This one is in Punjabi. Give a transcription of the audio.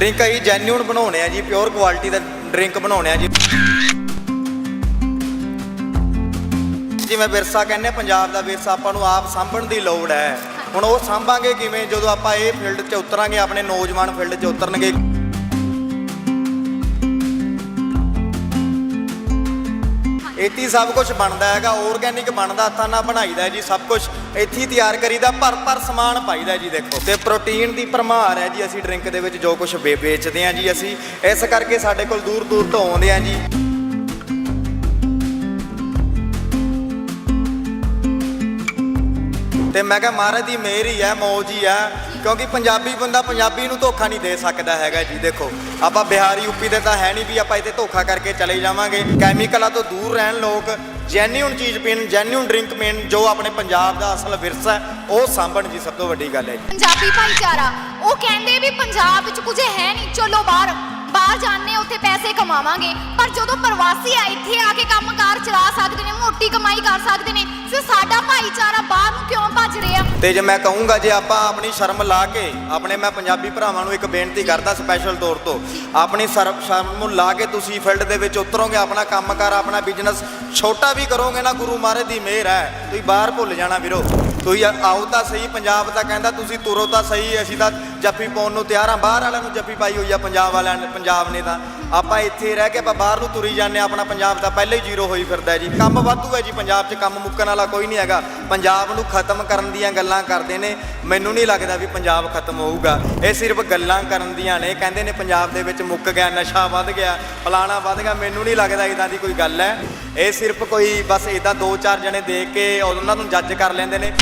ਡਰਿੰਕ ਅਸੀਂ ਜੈਨੂਇਨ ਬਣਾਉਣੇ ਆ ਜੀ ਪਿਓਰ ਕੁਆਲਿਟੀ ਦਾ ਡਰਿੰਕ ਬਣਾਉਣੇ ਆ ਜੀ। ਜਿਵੇਂ ਵਿਰਸਾ ਕਹਿੰਦੇ ਪੰਜਾਬ ਦਾ ਵਿਰਸਾ ਆਪਾਂ ਨੂੰ ਆਪ ਸਾਂਭਣ ਦੀ ਲੋੜ ਹੈ। ਹੁਣ ਉਹ ਸਾਂਭਾਂਗੇ ਕਿਵੇਂ? ਜਦੋਂ ਆਪਾਂ ਇਹ ਫੀਲਡ 'ਚ ਉਤਰਾਂਗੇ, ਆਪਣੇ ਨੌਜਵਾਨ ਫੀਲਡ 'ਚ ਉਤਰਨਗੇ। ਇੱਥੇ ਹੀ ਸਭ ਕੁਝ ਬਣਦਾ ਹੈਗਾ ਆਰਗੈਨਿਕ ਬਣਦਾ, ਹੱਥਾਂ ਨਾਲ ਬਣਾਈਦਾ ਜੀ ਸਭ ਕੁਝ ਇੱਥੇ ਹੀ ਤਿਆਰ ਕਰੀਦਾ, ਭਰ ਭਰ ਸਮਾਨ ਪਾਈਦਾ ਜੀ ਦੇਖੋ। ਤੇ ਪ੍ਰੋਟੀਨ ਦੀ ਭਰਮਾਰ ਹੈ ਜੀ, ਅਸੀਂ ਡਰਿੰਕ ਦੇ ਵਿੱਚ ਜੋ ਕੁਝ ਵੇ- ਵੇਚਦੇ ਹਾਂ ਜੀ ਅਸੀਂ। ਇਸ ਕਰਕੇ ਸਾਡੇ ਕੋਲ ਦੂਰ ਦੂਰ ਤੋਂ ਆਉਂਦੇ ਆ ਜੀ। ਤੇ ਮੈਂ ਕਿਹਾ ਮਹਾਰਾਜ ਦੀ ਮਿਹਰ ਹੀ ਹੈ, ਮੌਜ ਹੀ ਹੈ, ਕਿਉਂਕਿ ਪੰਜਾਬੀ ਬੰਦਾ ਪੰਜਾਬੀ ਨੂੰ ਧੋਖਾ ਨਹੀਂ ਦੇ ਸਕਦਾ ਹੈਗਾ ਜੀ। ਦੇਖੋ, ਆਪਾਂ ਬਿਹਾਰੀ ਯੂਪੀ ਦੇ ਤਾਂ ਹੈ ਨਹੀਂ ਵੀ ਆਪਾਂ ਇੱਥੇ ਧੋਖਾ ਕਰਕੇ ਚਲੇ ਜਾਵਾਂਗੇ। ਕੈਮੀਕਲਾਂ ਤੋਂ ਦੂਰ ਰਹਿਣ ਲੋਕ ਜੈਨੂਇਨ ਚੀਜ਼ ਪੀਣ ਜੈਨੂਇਨ ਡਰਿੰਕ ਪੀਣ, ਜੋ ਆਪਣੇ ਪੰਜਾਬ ਦਾ ਅਸਲ ਵਿਰਸਾ ਹੈ, ਉਹ ਸਾਂਭਣ ਜੀ ਸਭ ਤੋਂ ਵੱਡੀ ਗੱਲ ਹੈ ਜੀ। ਪੰਜਾਬੀ ਭਾਈਚਾਰਾ, ਉਹ ਕਹਿੰਦੇ ਵੀ ਪੰਜਾਬ ਵਿੱਚ ਕੁਝ ਹੈ ਨਹੀਂ, ਚਲੋ ਬਾਹਰ ਬਾਹਰ ਜਾਣੇ ਉੱਥੇ ਪੈਸੇ ਕਮਾਵਾਂਗੇ। ਪਰ ਜਦੋਂ ਪ੍ਰਵਾਸੀ ਆ, ਇੱਥੇ ਆ ਕੇ ਕੰਮਕਾਰ ਚਲਾ ਸਕਦੇ ਨੇ, ਮੋਟੀ ਕਮਾਈ ਕਰ ਸਕਦੇ ਨੇ, ਫਿਰ ਸਾਡਾ ਭਾਈਚਾਰਾ ਬਾਹਰ ਤੇ ਜੇ ਮੈਂ ਕਹੂੰਗਾ ਜੇ ਆਪਾਂ ਆਪਣੀ ਸ਼ਰਮ ਲਾ ਕੇ, ਆਪਣੇ ਮੈਂ ਪੰਜਾਬੀ ਭਰਾਵਾਂ ਨੂੰ ਇੱਕ ਬੇਨਤੀ ਕਰਦਾ ਸਪੈਸ਼ਲ ਤੌਰ ਤੋਂ, ਆਪਣੀ ਸ਼ਰਮ ਸ਼ਰਮ ਨੂੰ ਲਾ ਕੇ ਤੁਸੀਂ ਫੀਲਡ ਦੇ ਵਿੱਚ ਉਤਰੋਗੇ, ਆਪਣਾ ਕੰਮਕਾਰ ਆਪਣਾ ਬਿਜ਼ਨਸ ਛੋਟਾ ਵੀ ਕਰੋਗੇ ਨਾ, ਗੁਰੂ ਮਹਾਰਾਜ ਦੀ ਮਿਹਰ ਹੈ। ਤੁਸੀਂ ਬਾਹਰ ਭੁੱਲ ਜਾਣਾ ਵੀਰੋ। ਤੁਸੀਂ ਆਓ ਤਾਂ ਸਹੀ, ਪੰਜਾਬ ਤਾਂ ਕਹਿੰਦਾ ਤੁਸੀਂ ਤੁਰੋ ਤਾਂ ਸਹੀ, ਅਸੀਂ ਤਾਂ ਜੱਫੀ ਪਾਉਣ ਨੂੰ ਤਿਆਰ ਹਾਂ, ਬਾਹਰ ਵਾਲਿਆਂ ਨੂੰ ਜੱਫੀ ਪਾਈ ਹੋਈ ਆ ਪੰਜਾਬ ਵਾਲਿਆਂ ਨੇ, ਪੰਜਾਬ ਨੇ ਤਾਂ। ਆਪਾਂ ਇੱਥੇ ਰਹਿ ਕੇ ਆਪਾਂ ਬਾਹਰ ਨੂੰ ਤੁਰੀ ਜਾਂਦੇ ਹਾਂ, ਆਪਣਾ ਪੰਜਾਬ ਤਾਂ ਪਹਿਲਾਂ ਹੀ ਜ਼ੀਰੋ ਹੋਈ ਫਿਰਦਾ ਜੀ। ਕੰਮ ਵਾਧੂ ਹੈ ਜੀ, ਪੰਜਾਬ 'ਚ ਕੰਮ ਮੁੱਕਣ ਵਾਲਾ ਕੋਈ ਨਹੀਂ ਹੈਗਾ। ਪੰਜਾਬ ਨੂੰ ਖਤਮ ਕਰਨ ਦੀਆਂ ਗੱਲਾਂ ਕਰਦੇ ਨੇ। ਮੈਨੂੰ ਨਹੀਂ ਲੱਗਦਾ ਵੀ ਪੰਜਾਬ ਖਤਮ ਹੋਊਗਾ। ਇਹ ਸਿਰਫ ਗੱਲਾਂ ਕਰਨ ਦੀਆਂ ਨੇ। ਕਹਿੰਦੇ ਨੇ ਪੰਜਾਬ ਦੇ ਵਿੱਚ ਮੁੱਕ ਗਿਆ, ਨਸ਼ਾ ਵੱਧ ਗਿਆ, ਫਲਾਣਾ ਵੱਧ ਗਿਆ। ਮੈਨੂੰ ਨਹੀਂ ਲੱਗਦਾ ਇਦਾਂ ਦੀ ਕੋਈ ਗੱਲ ਹੈ। ਇਹ ਸਿਰਫ ਕੋਈ ਬਸ ਇਦਾਂ ਦੋ ਚਾਰ ਜਣੇ ਦੇਖ ਕੇ ਉਹਨਾਂ ਨੂੰ ਜੱਜ ਕਰ ਲੈਂਦੇ ਨੇ।